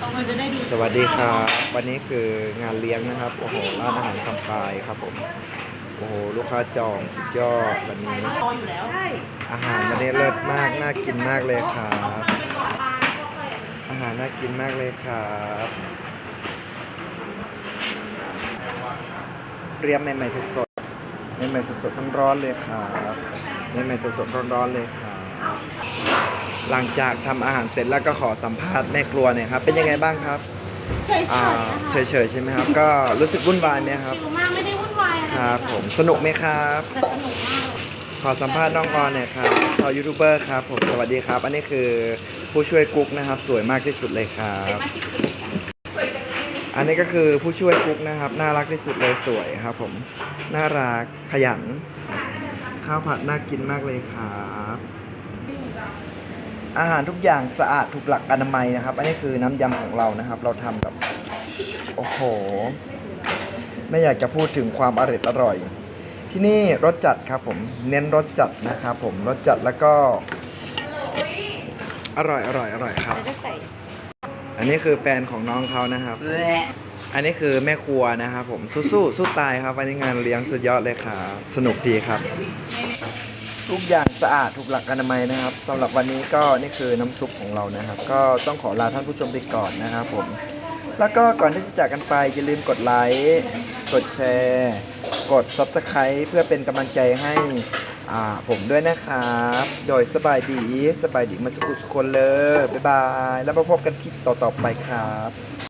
เราจะได้ดูสวัสดีครับวันนี้คืองานเลี้ยงนะครับโอ้โหร้านอาหารคำปายครับผมโอ้โหลูกค้าจองสุดยอดวันนี้ รออยู่แล้วใช่อาหารวันนี้เลิศมากน่ากินมากเลยครับอาหารน่ากินมากเลยครับเรียมใหม่ๆสดๆใหม่ๆสดๆทั้งร้อนๆเลยครับใหม่ๆสดๆร้อนๆเลยครับ หลังจากทำอาหารเสร็จแล้วก็ขอสัมภาษณ์แม่ครัวหน่อยครับ เป็นยังไงบ้างครับเฉยๆอ่านะคะเฉยๆใช่ไหมครับ ก็รู้สึกวุ่นวายไหมครับ ชิลมากไม่ได้วุ่นวายอะไรครับเลยะผมสนุกไหมครับ แต่สนุกมากเลยขอสัมภาษณ์น้องออนหน่อยครับชาวยูทูบเบอร์ครับผมสวัสดีครับ อันนี้คือผู้ช่วยกุ๊กนะครับ สวยมากที่สุดเลยครับอันนี้ก็คือผู้ช่วยกุ๊กนะครับ น่ารักที่สุดเลยสวยครับ ผมน่ารักขยัน ข้าวผัดน่ากินมากเลยครับ อาหารทุกอย่างสะอาดถูกหลักอนามัยนะครับ อันนี้คือน้ำยำของเรานะครับ เราทำแบบโอ้โห ไม่อยากจะพูดถึงความอร่อยอร่อย ที่นี่รสจัดครับผม เน้นรสจัดนะครับผม รสจัดแล้วก็ อร่อยอร่อยอร่อยครับ อันนี้คือแฟนของน้องเขานะครับ อันนี้คือแม่ครัวนะครับผม สู้สู้สู้ตายครับ วันนี้งานเลี้ยงสุดยอดเลยครับ สนุกดีครับ ทุกอย่างสะอาดถูกหลักอนามัยนะครับสำหรับวันนี้ก็นี่คือน้ำซุปของเรานะครับ ก็ต้องขอลาท่านผู้ชมไปก่อนนะครับผม แล้วก็ก่อนที่จะจากกันไปอย่าลืมกดไลค์กดแชร์ กด Subscribe เพื่อเป็นกำลังใจให้อ่าผมด้วยนะครับ โดยสบายดีสบายดีมาสุขสุคนเลยบ๊ายบาย แล้วมาพบกันคลิปต่อๆไปครับ